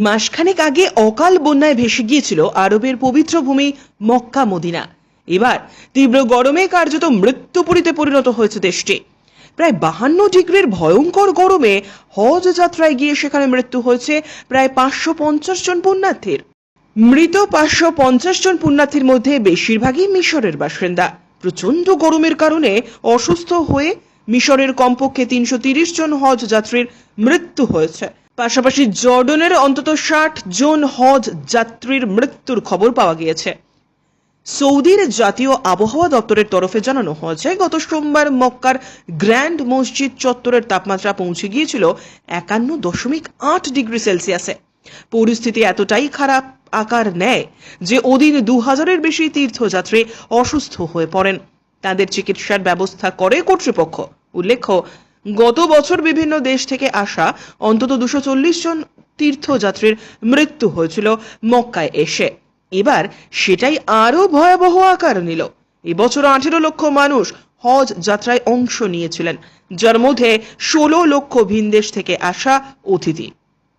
মাসখানেক আগে অকাল বন্যায় ভেসে গিয়েছিল আরবের পবিত্র ভূমি মক্কা মদিনা। এবার তীব্র গরমে কার্যত মৃত্যুপুরীতে পরিণত হয়েছে দেশটি। প্রায় বাহান্ন ডিগ্রির ভয়ঙ্কর গরমে হজ যাত্রায় গিয়ে সেখানে মৃত্যু হয়েছে প্রায় পাঁচশো পঞ্চাশ জন পুণ্যার্থীর। মৃত পাঁচশো পঞ্চাশ জন পুণ্যার্থীর মধ্যে বেশিরভাগই মিশরের বাসিন্দা। প্রচণ্ড গরমের কারণে অসুস্থ হয়ে মিশরের কমপক্ষে তিনশো জন হজ যাত্রীর মৃত্যু হয়েছে। পাশাপাশি জর্ডনের অন্তত ষাট জন হজ যাত্রীর মৃত্যুর খবর পাওয়া গিয়েছে। সৌদির জাতীয় আবহাওয়া দপ্তরের তরফে জানানো হয়েছে, গত সোমবার মক্কার গ্র্যান্ড মসজিদ চত্বরের তাপমাত্রা পৌঁছে গিয়েছিল একান্ন দশমিক আট ডিগ্রি সেলসিয়াসে। পরিস্থিতি এতটাই খারাপ আকার নেয় যে ওদিন দু হাজারের বেশি তীর্থযাত্রী অসুস্থ হয়ে পড়েন। তাদের চিকিৎসার ব্যবস্থা করে কর্তৃপক্ষ। উল্লেখ্য গত বছর বিভিন্ন দেশ থেকে আসা অন্তত দুশো চল্লিশ জন তীর্থযাত্রীর মৃত্যু হয়েছিল মক্কায় এসে। এবার সেটাই আরও ভয়াবহ আকার নিল। এবছর আঠেরো লক্ষ মানুষ হজ যাত্রায় অংশ নিয়েছিলেন, যার মধ্যে ষোলো লক্ষ ভিনদেশ থেকে আসা অতিথি।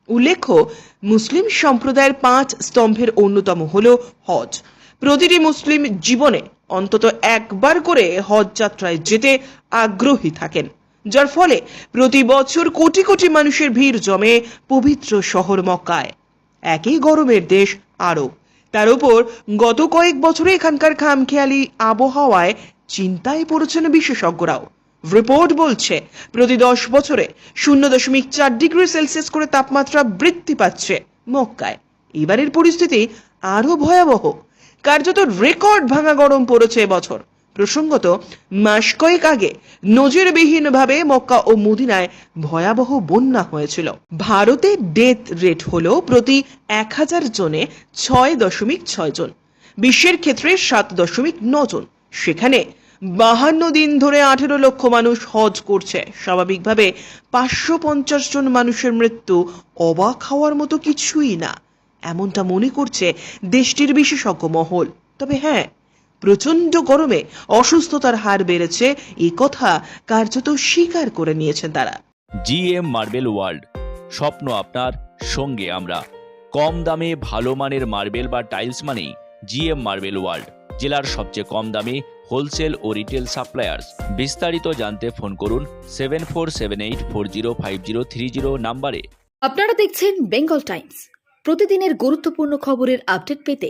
উল্লেখ্য, মুসলিম সম্প্রদায়ের পাঁচ স্তম্ভের অন্যতম হল হজ। প্রতিটি মুসলিম জীবনে অন্তত একবার করে হজ যাত্রায় যেতে আগ্রহী থাকেন। যার ফলে প্রতি বছর কোটি কোটি মানুষের ভিড় জমে পবিত্র শহর মক্কায়। একই গরমের দেশ আরব তার উপর গত কয়েক বছরে এখানকার খামখেয়ালি আবহাওয়ায় চিন্তায় পড়েছেন বিশেষজ্ঞরাও। রিপোর্ট বলছে, প্রতি দশ বছরে শূন্য দশমিক চার ডিগ্রি সেলসিয়াস করে তাপমাত্রা বৃদ্ধি পাচ্ছে মক্কায়। এবারের পরিস্থিতি আরও ভয়াবহ। কার্যত রেকর্ড ভাঙা গরম পড়েছে এবছর প্রসঙ্গত, মাস কয়েক আগে নজিরবিহীনভাবে মক্কা ও মদিনায় ভয়াবহ বন্যা হয়েছিল। ভারতে ডেথ রেট হল প্রতি এক হাজার জনে ছয় দশমিক ছয় জন, বিশ্বের ক্ষেত্রে সাত দশমিক ন জন। সেখানে বাহান্ন দিন ধরে আঠেরো লক্ষ মানুষ হজ করছে। স্বাভাবিকভাবে পাঁচশো পঞ্চাশ জন মানুষের মৃত্যু অবাক হওয়ার মতো কিছুই না। এমনটা মনে করছে দেশটির বিশেষজ্ঞ মহল। তবে হ্যাঁ প্রচণ্ড গরমে অসুস্থতার হার বেড়েছে এ কথা কার্যত স্বীকার করে নিয়েছেন তারা। জিএম মার্বেল ওয়ার্ল্ড স্বপ্ন আপনার সঙ্গে আমরা। কম দামে ভালো মানের মার্বেল বা টাইলস মানেই জিএম মার্বেল ওয়ার্ল্ড জেলার সবচেয়ে কম দামে হোলসেল ও রিটেল সাপ্লায়ার্স। বিস্তারিত জানতে ফোন করুন seven four seven eight four zero five zero three zero নাম্বারে। আপনারা দেখছেন বেঙ্গল টাইমস। প্রতিদিনের গুরুত্বপূর্ণ খবরের আপডেট পেতে